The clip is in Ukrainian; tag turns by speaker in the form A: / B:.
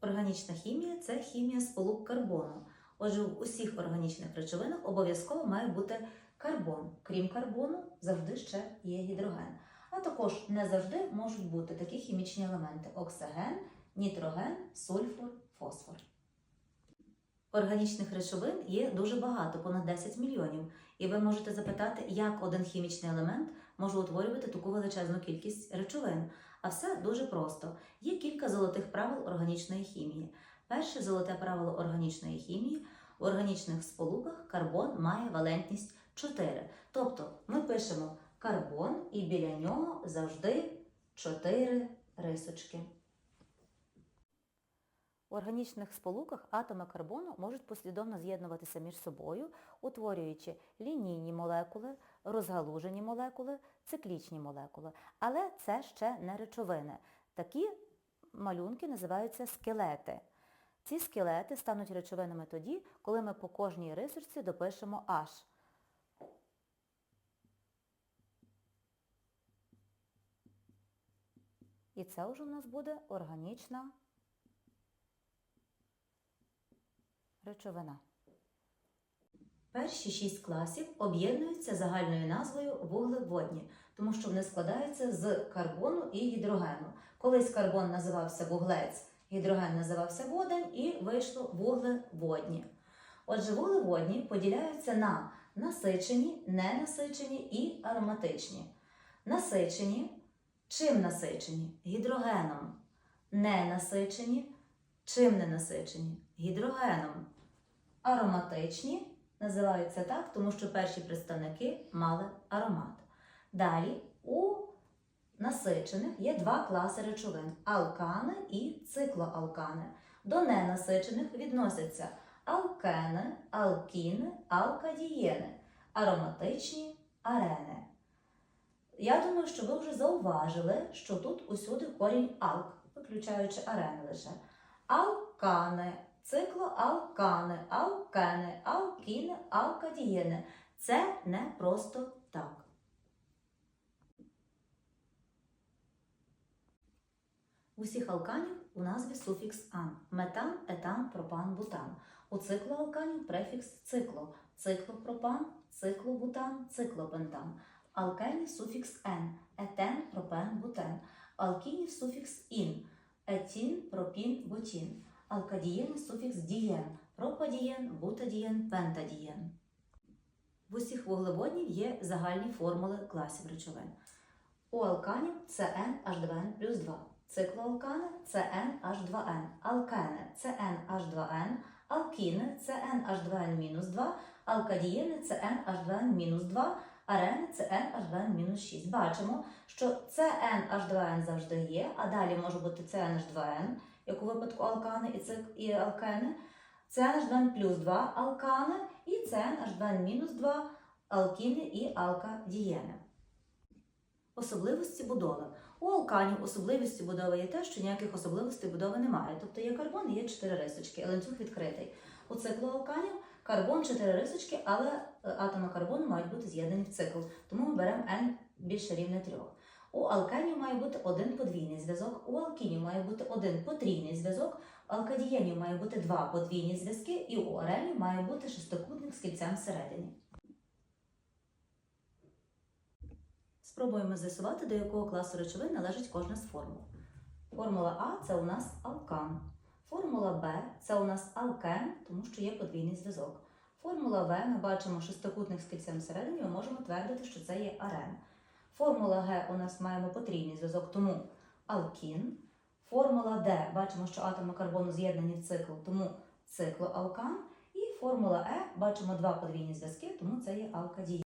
A: Органічна хімія це хімія сполук карбону. Отже, в усіх органічних речовинах обов'язково має бути карбон. Крім карбону, завжди ще є гідроген. А також не завжди можуть бути такі хімічні елементи: оксиген, нітроген, сульфур, фосфор. Органічних речовин є дуже багато, понад 10 мільйонів. І ви можете запитати, як один хімічний елемент може утворювати таку величезну кількість речовин. А все дуже просто. Є кілька золотих правил органічної хімії. Перше золоте правило органічної хімії в органічних сполуках карбон має валентність 4. Тобто ми пишемо карбон і біля нього завжди 4 рисочки. У органічних сполуках атоми карбону можуть послідовно з'єднуватися між собою, утворюючи лінійні молекули, розгалужені молекули, циклічні молекули. Але це ще не речовини. Такі малюнки називаються скелети. Ці скелети стануть речовинами тоді, коли ми по кожній рисочці допишемо H. І це вже у нас буде органічна речовина. Перші шість класів об'єднуються загальною назвою вуглеводні, тому що вони складаються з карбону і гідрогену. Колись карбон називався вуглець, гідроген називався водень і вийшло вуглеводні. Отже, вуглеводні поділяються на насичені, ненасичені і ароматичні. Насичені чим насичені? Гідрогеном. Ненасичені чим не насичені? Гідрогеном. Ароматичні називаються так, тому що перші представники мали аромат. Далі у насичених є два класи речовин алкани і циклоалкани. До ненасичених відносяться алкени, алкіни, алкадієни, ароматичні арени. Я думаю, що ви вже зауважили, що тут усюди корінь алк, виключаючи арени лише. Алкани, циклоалкани, алкени, алкіни, алкадієни. Це не просто так. У всіх алканів у назві суфікс ан метан, етан, пропан, бутан. У циклоалканів префікс цикло, циклопропан, циклобутан, циклопентан. Алкенів суфікс ен, етен, пропен, бутен. Алкінів суфікс ін, етін, пропін, бутін. Алкадієни суфікс дієн, пропадієн, бутадієн, пентадієн. В усіх вуглеводнів є загальні формули класів речовин. У алканів CnH2n плюс 2. Циклоалкани CnH2n. Алкени CnH2n. Алкіни CnH2n мінус 2. Алкадієни CnH2n мінус 2. Арени CnH2n мінус 6. Бачимо, що CnH2n завжди є, а далі може бути CnH2n, як у випадку алкани і, цик, і алкени. CnH2n плюс 2 алкани і CnH2n мінус 2 алкіни і алкадієни. Особливості будови. У алканів особливістю будови є те, що ніяких особливостей будови немає. Тобто є карбон і є 4 рисочки, ланцюг відкритий. У циклу алканів карбон 4 рисочки, але е, атоми карбону мають бути з'єднані в цикл. Тому ми беремо n більше рівне 3. У алкенів має бути один подвійний зв'язок, у алкінів має бути один потрійний зв'язок, у алкадієнів має бути два подвійні зв'язки, і у аренів має бути шестикутник з кільцем всередині. Спробуємо з'ясувати, до якого класу речовин належить кожна з формул. Формула А це у нас алкан. Формула Б це у нас алкен, тому що є подвійний зв'язок. Формула В ми бачимо шестикутник з кільцем всередині, ми можемо твердити, що це є арен. Формула Г у нас маємо потрійний зв'язок, тому алкін. Формула Д бачимо, що атоми карбону з'єднані в цикл, тому циклоалкан. І формула Е бачимо два подвійні зв'язки, тому це є алкадій.